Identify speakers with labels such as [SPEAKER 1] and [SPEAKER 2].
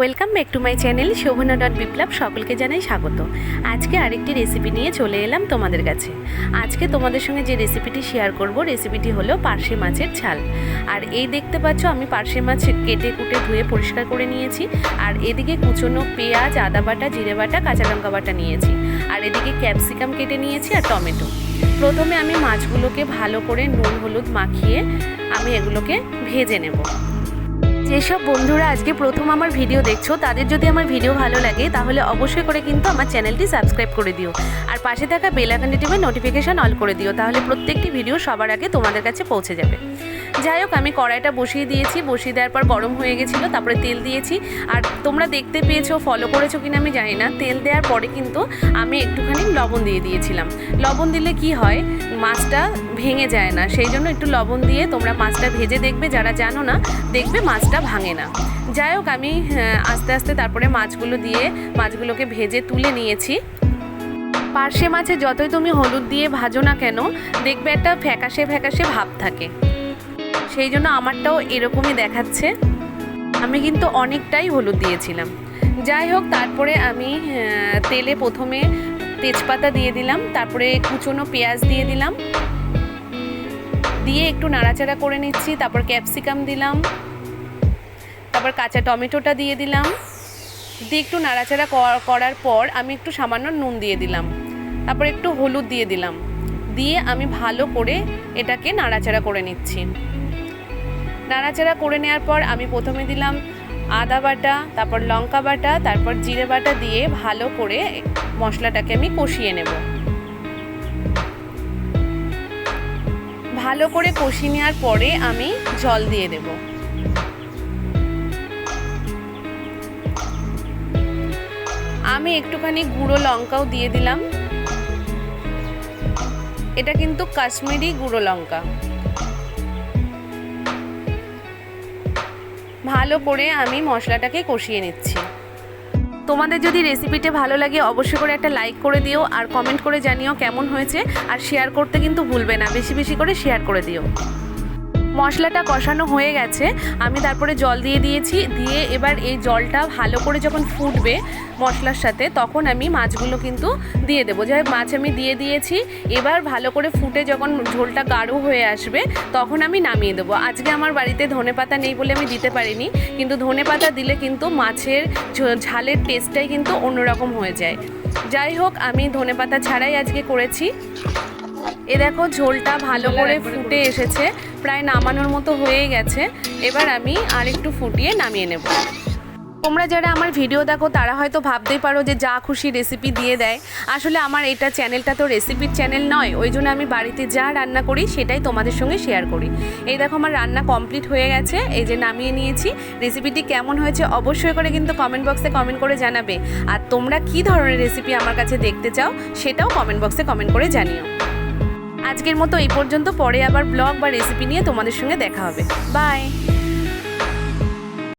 [SPEAKER 1] Welcome back to my channel Shobhana dot Biplab, সকলকে জানাই স্বাগত। আজকে আরেকটি রেসিপি নিয়ে চলে এলাম তোমাদের কাছে। আজকে তোমাদের সঙ্গে যে রেসিপিটি শেয়ার করব রেসিপিটি হলো পার্শে মাছের ঝাল। আর এই দেখতে পাচ্ছ, আমি পার্শে মাছ কেটে কুটে ধুয়ে পরিষ্কার করে নিয়েছি। আর এদিকে কুচনো পেঁয়াজ, আদা বাটা, জিরে বাটা, কাঁচা লঙ্কা বাটা নিয়েছি। আর এদিকে ক্যাপসিকাম কেটে নিয়েছি আর টমেটো। প্রথমে আমি মাছগুলোকে ভালো করে নুন হলুদ মাখিয়ে আমি এগুলোকে ভেজে নেব। যেসব বন্ধুরা আজকে প্রথম আমার ভিডিও দেখছ, তাদের যদি আমার ভিডিও ভালো লাগে, তাহলে অবশ্যই করে কিন্তু আমার চ্যানেলটি সাবস্ক্রাইব করে দিও। আর পাশে থাকা বেল আইকনটি টিপে নোটিফিকেশান অল করে দিও, তাহলে প্রত্যেকটি ভিডিও সবার আগে তোমাদের কাছে পৌঁছে যাবে। যাই হোক, আমি কড়াইটা বসিয়ে দিয়েছি, বসিয়ে দেওয়ার পর গরম হয়ে গেছিল, তারপরে তেল দিয়েছি। আর তোমরা দেখতে পেয়েছ ফলো করেছ কিনা আমি জানি না, তেল দেওয়ার পরে কিন্তু আমি একটুখানি লবণ দিয়ে দিয়েছিলাম। লবণ দিলে কি হয় মাছটা ভেঙে যায় না। সেই জন্য একটু লবণ দিয়ে তোমরা মাছটা ভেজে দেখবে, যারা জানো না, দেখবে মাছটা ভাঙে না। যাই হোক, আমি আস্তে আস্তে তারপরে মাছগুলো দিয়ে মাছগুলোকে ভেজে তুলে নিয়েছি। পার্শে মাছে যতই তুমি হলুদ দিয়ে ভাজো না কেন, দেখবে একটা ফ্যাকাশে ফ্যাকাশে ভাব থাকে। সেই জন্য আমারটাও এরকমই দেখাচ্ছে। আমি কিন্তু অনেকটাই হলুদ দিয়েছিলাম। যাই হোক, তারপরে আমি তেলে প্রথমে তেজপাতা দিয়ে দিলাম, তারপরে কুচনো পেঁয়াজ দিয়ে দিলাম। দিয়ে একটু নাড়াচাড়া করে নিচ্ছি, তারপর ক্যাপসিকাম দিলাম। তারপর কাঁচা টমেটোটা দিয়ে দিলাম। দিয়ে একটু নাড়াচাড়া কর- করার পর আমি একটু সামান্য নুন দিয়ে দিলাম। তারপর একটু হলুদ দিয়ে দিলাম। দিয়ে আমি ভালো করে এটাকে নাড়াচাড়া করে নিচ্ছি। নাড়াচাড়া করে নেওয়ার পর আমি প্রথমে দিলাম আদা বাটা, তারপর লঙ্কা বাটা, তারপর জিরে বাটা দিয়ে ভালো করে মশলাটাকে আমি কষিয়ে নেব। ভালো করে কষিয়ে নেওয়ার পরে আমি জল দিয়ে দেব। আমি একটুখানি গুঁড়ো লঙ্কাও দিয়ে দিলাম। এটা কিন্তু কাশ্মীরি গুঁড়ো লঙ্কা। ভালো করে আমি মশলাটাকে কষিয়ে নিচ্ছি। তোমাদের যদি রেসিপিটা ভালো লাগে অবশ্যই করে একটা লাইক করে দিও, আর কমেন্ট করে জানিও কেমন হয়েছে, আর শেয়ার করতে কিন্তু ভুলবে না, বেশি বেশি করে শেয়ার করে দিও। মশলাটা কষানো হয়ে গেছে আমি তারপরে জল দিয়ে দিয়েছি দিয়ে এবার এই জলটা ভালো করে যখন ফুটবে মশলার সাথে তখন আমি মাছগুলো কিন্তু দিয়ে দেবো। যাই হোক, মাছ আমি দিয়ে দিয়েছি এবার ভালো করে ফুটে যখন ঝোলটা গাঢ় হয়ে আসবে তখন আমি নামিয়ে দেবো। আজকে আমার বাড়িতে ধনে পাতা নেই বলে আমি দিতে পারিনি কিন্তু ধনে পাতা দিলে কিন্তু মাছের ঝ- ঝালের টেস্টটাই কিন্তু অন্যরকম হয়ে যায়। যাই হোক আমি ধনে পাতা ছাড়াই আজকে করেছি। এ দেখো ঝোলটা ভালো করে ফুটে এসেছে। প্রায় নামানোর মতো হয়ে গেছে। এবার আমি আর একটু ফুটিয়ে নামিয়ে নেব। তোমরা যারা আমার ভিডিও দেখো, তারা হয়তো ভাবতেই পারো যে যা খুশি রেসিপি দিয়ে দেয়। আসলে আমার এটা চ্যানেলটা তো রেসিপির চ্যানেল নয়, ওই জন্য আমি বাড়িতে যা রান্না করি, সেটাই তোমাদের সঙ্গে শেয়ার করি। এই দেখো আমার রান্না কমপ্লিট হয়ে গেছে, এই যে নামিয়ে নিয়েছি। রেসিপিটি কেমন হয়েছে অবশ্যই করে কিন্তু কমেন্ট বক্সে কমেন্ট করে জানাবে। আর তোমরা কী ধরনের রেসিপি আমার কাছে দেখতে চাও, সেটাও কমেন্ট বক্সে কমেন্ট করে জানিও। আজকের মতো এই পর্যন্ত। পরে আবার ব্লগ বা রেসিপি নিয়ে তোমাদের সঙ্গে দেখা হবে। বাই